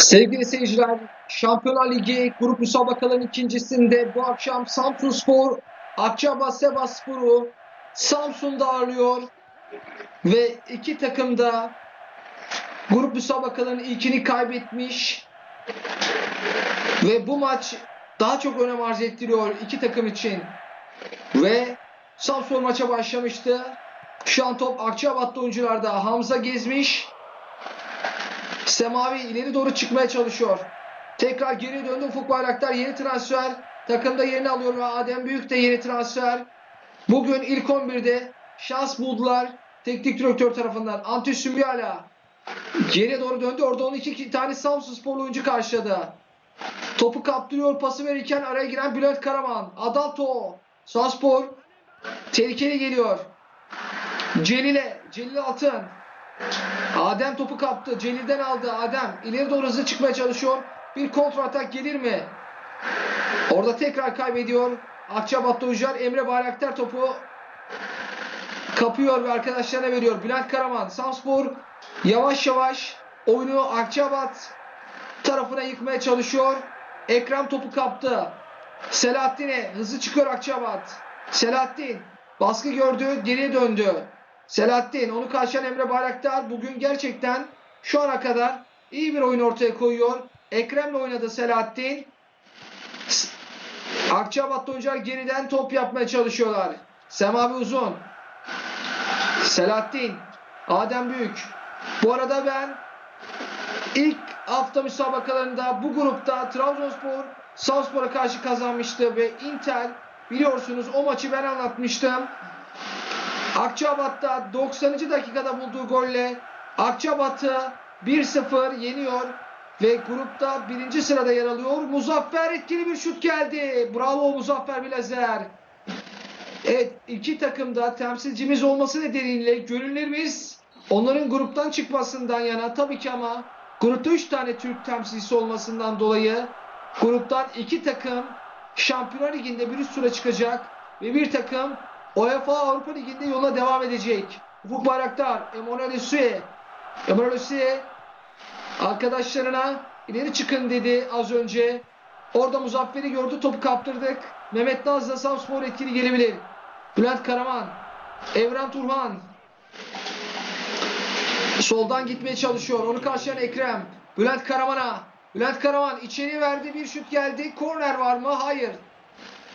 Sevgili seyirciler, Şampiyonlar Ligi grup müsabakaların ikincisinde bu akşam Samsunspor Akçabat Sebaspor'u Samsun'da ağırlıyor. Ve iki takım da grup müsabakalarının ilkini kaybetmiş ve bu maç daha çok önem arz ettiriyor iki takım için. Ve Samsun maça başlamıştı. Şu an top Akçabat'ta oyuncularda. Hamza Gezmiş Semavi ileri doğru çıkmaya çalışıyor. Tekrar geri döndü Ufuk Bayraktar yeni transfer. Takımda yerini alıyor ve Adem Büyük de yeni transfer. Bugün ilk 11'de şans buldular teknik direktör tarafından. Antti Sümyala geriye doğru döndü. Orada onu iki tane Samsun sporlu oyuncu karşıladı. Topu kaptırıyor pası verirken araya giren Bülent Karaman. Adalto. Sanspor tehlikeli geliyor. Celil'e. Celil Altın. Adem topu kaptı. Celil'den aldı. Adem ileri doğru hızlı çıkmaya çalışıyor. Bir kontra atak gelir mi? Orada tekrar kaybediyor. Akçabat'ta Ucar. Emre Bayraktar topu kapıyor ve arkadaşlarına veriyor. Bülent Karaman. Samspor yavaş yavaş oyunu Akçabat tarafına yıkmaya çalışıyor. Ekrem topu kaptı. Selahattin'e hızlı çıkıyor Akçabat. Selahattin baskı gördü. Geriye döndü. Selahattin onu karşılayan Emre Bayraktar bugün gerçekten şu ana kadar iyi bir oyun ortaya koyuyor. Ekrem'le oynadı Selahattin. Akçabat'ta oyuncular geriden top yapmaya çalışıyorlar. Semavi Uzun. Selahattin. Adem Büyük. Bu arada ben ilk hafta müsabakalarında bu grupta Trabzonspor Samspor'a karşı kazanmıştı ve Inter biliyorsunuz o maçı ben anlatmıştım. Akçabat'ta 90. dakikada bulduğu golle Akçabat'ı 1-0 yeniyor ve grupta birinci sırada yer alıyor. Muzaffer etkili bir şut geldi. Bravo Muzaffer Bilazer. Evet iki takımda temsilcimiz olması nedeniyle gönüllerimiz onların gruptan çıkmasından yana tabii ki ama grupta 3 tane Türk temsilcisi olmasından dolayı gruptan iki takım Şampiyonlar Ligi'nde bir üst tura çıkacak ve bir takım UEFA Avrupa Ligi'nde yola devam edecek. Ufuk Bayraktar, Emanuel Süe. Emanuel Süe arkadaşlarına ileri çıkın dedi az önce. Orada Muzaffer'i gördü, topu kaptırdık. Mehmet Naz'la Samspor etkili gelebilir. Bülent Karaman, Evren Turhan. Soldan gitmeye çalışıyor. Onu karşılayan Ekrem. Bülent Karaman'a. Bülent Karaman içeri verdi. Bir şut geldi. Korner var mı? Hayır.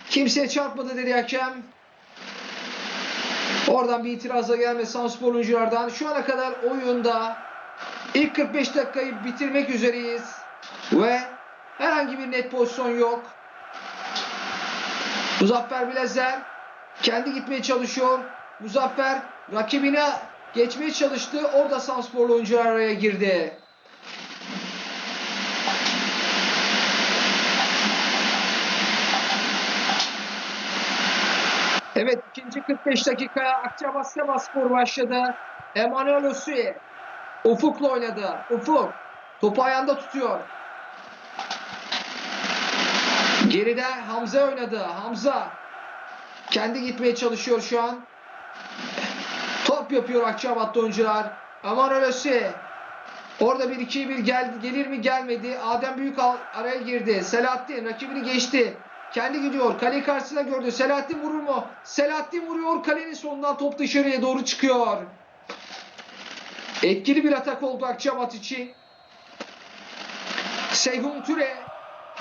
Kimseye çarpmadı dedi hakem. Oradan bir itirazla gelme Samspor oyunculardan. Şu ana kadar oyunda ilk 45 dakikayı bitirmek üzereyiz. Ve herhangi bir net pozisyon yok. Muzaffer Bilezer kendi gitmeye çalışıyor. Muzaffer rakibine geçmeye çalıştı. Orada Samsporlu oyuncular araya girdi. Evet ikinci 45 dakikaya Akçabat Sevaspor başladı. Emanuel Osuye Ufuk'la oynadı. Ufuk topu ayağında tutuyor. Geride Hamza oynadı. Hamza kendi gitmeye çalışıyor şu an. Top yapıyor Akçabat'ta oyuncular. Emanuel Osuye Orada bir 2 bir gel, gelir mi gelmedi. Adem Büyük araya girdi. Selahattin rakibini geçti. Kendi gidiyor. Kale karşısına gördü. Selahattin vurur mu? Selahattin vuruyor. Kalenin sonundan top dışarıya doğru çıkıyor. Etkili bir atak oldu Akçabat için. Seyhun Türe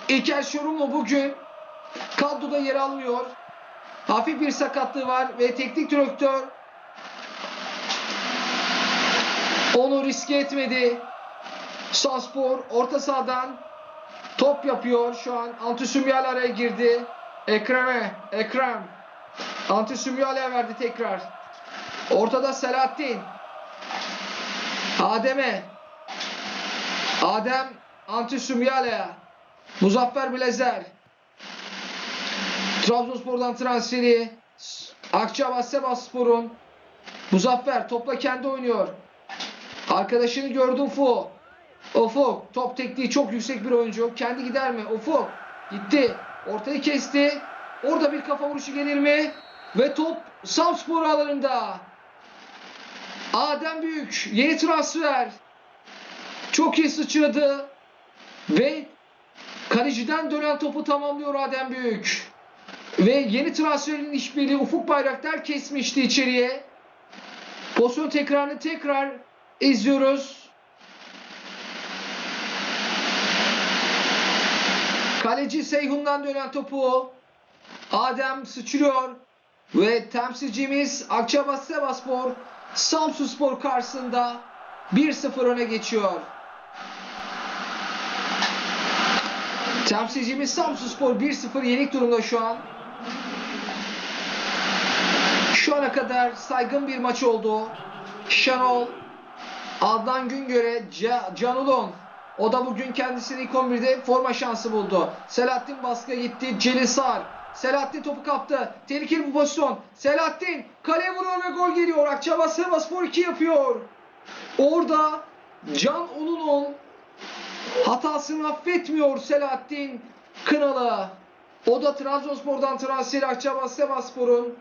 İlker Şorumlu bugün kadroda yer almıyor. Hafif bir sakatlığı var ve teknik direktör onu riske etmedi. Saspor orta sahadan top yapıyor şu an. Antisümyal araya girdi. Ekrem'e. Ekrem. Antisümyal'e verdi tekrar. Ortada Selahattin. Adem'e. Adem Antisümyal'e. Muzaffer Bilezer. Trabzonspor'dan transferi. Akçabat Sebaspor'un. Muzaffer topla kendi oynuyor. Arkadaşını gördü Ufuk. Ufuk top tekniği çok yüksek bir oyuncu. Kendi gider mi? Ufuk gitti. Ortayı kesti. Orada bir kafa vuruşu gelir mi? Ve top Samspor alanında. Adem Büyük yeni transfer. Çok iyi sıçradı. Ve kaleciden dönen topu tamamlıyor Adem Büyük. Ve yeni transferin işbirliği Ufuk Bayraktar kesmişti içeriye. Pozisyon tekrarını tekrar izliyoruz. Kaleci Seyhun'dan dönen topu Adem sıçrıyor ve temsilcimiz Akçabat Sevaspor Samsunspor karşısında 1-0 öne geçiyor. Temsilcimiz Samsunspor 1-0 yenik durumda şu an. Şu ana kadar saygın bir maç oldu. Şenol, Adnan Güngör'e, Ca- Canulon. O da bugün kendisini ilk 11'de forma şansı buldu. Selahattin baskıya gitti. Celil. Selahattin topu kaptı. Tehlikeli bir pozisyon. Selahattin kaleye vuruyor ve gol geliyor. Akçabat Sevaspor 2 yapıyor. Orada Can Ulunon hatasını affetmiyor Selahattin Kınalı. O da Trabzonspor'dan transferi Akçabat Sevaspor'un.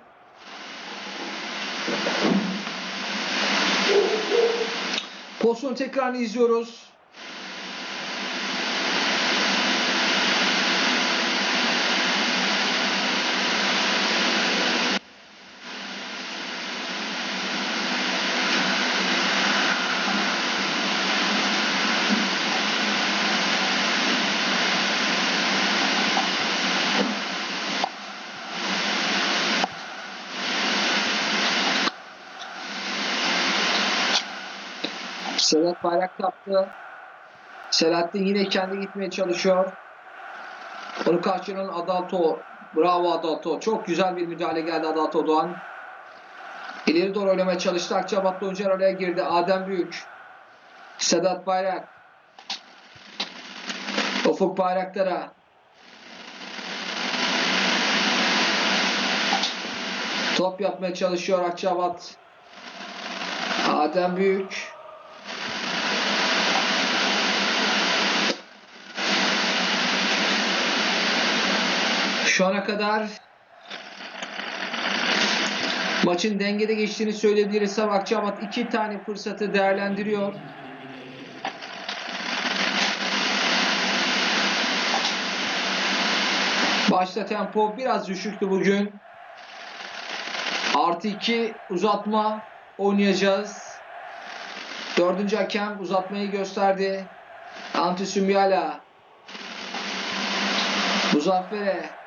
Pozisyon tekrarını izliyoruz. Sedat bayrak kaptı. Selahattin yine kendi gitmeye çalışıyor. Onu karşılayan Adalto. Bravo Adalto. Çok güzel bir müdahale geldi Adalto Doğan. İleri doğru oynamaya çalıştı. Akçabat'ta Öncer araya girdi. Adem Büyük. Sedat Bayrak. Ufuk Bayraktar'a. Top yapmaya çalışıyor Akçabat. Adem Büyük. Şu ana kadar maçın dengede geçtiğini söyleyebiliriz. Ama Akçabat iki tane fırsatı değerlendiriyor. Başta tempo biraz düşüktü bugün. Artı iki uzatma oynayacağız. Dördüncü hakem uzatmayı gösterdi. Anti Sümyala. Muzaffer'e.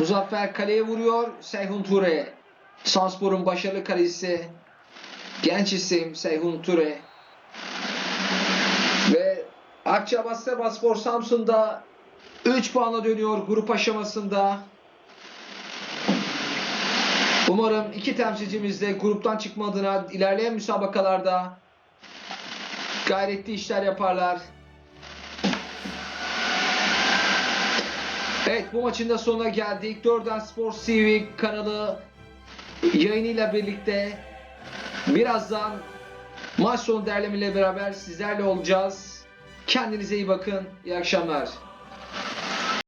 Muzaffer kaleye vuruyor. Seyhun Ture. Sanspor'un başarılı kalecisi. Genç isim Seyhun Ture. Ve Akçabat Sebaspor Samsun'da 3 puanla dönüyor grup aşamasında. Umarım iki temsilcimiz de gruptan çıkma adına ilerleyen müsabakalarda gayretli işler yaparlar. Evet bu maçın da sonuna geldik. Dörden Sports TV kanalı yayınıyla birlikte birazdan maç sonu derlemeyle beraber sizlerle olacağız. Kendinize iyi bakın. İyi akşamlar.